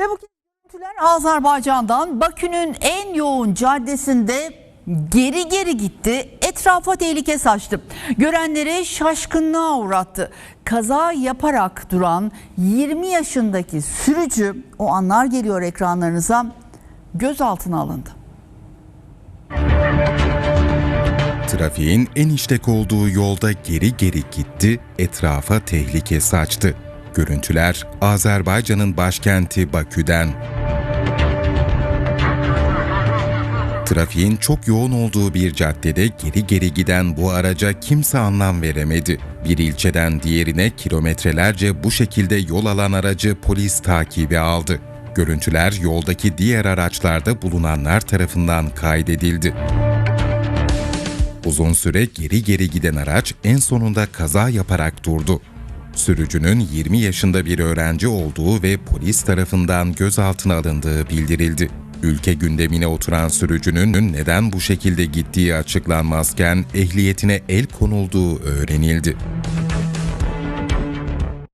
Ve bu görüntüler Azerbaycan'dan Bakü'nün en yoğun caddesinde geri geri gitti. Etrafa tehlike saçtı. Görenleri şaşkınlığa uğrattı. Kaza yaparak duran 20 yaşındaki sürücü o anlar geliyor ekranlarınıza gözaltına alındı. Trafiğin en işlek olduğu yolda geri geri gitti, etrafa tehlike saçtı. Görüntüler Azerbaycan'ın başkenti Bakü'den. Trafiğin çok yoğun olduğu bir caddede geri geri giden bu araca kimse anlam veremedi. Bir ilçeden diğerine kilometrelerce bu şekilde yol alan aracı polis takibi aldı. Görüntüler yoldaki diğer araçlarda bulunanlar tarafından kaydedildi. Uzun süre geri geri giden araç en sonunda kaza yaparak durdu. Sürücünün 20 yaşında bir öğrenci olduğu ve polis tarafından gözaltına alındığı bildirildi. Ülke gündemine oturan sürücünün neden bu şekilde gittiği açıklanmazken ehliyetine el konulduğu öğrenildi.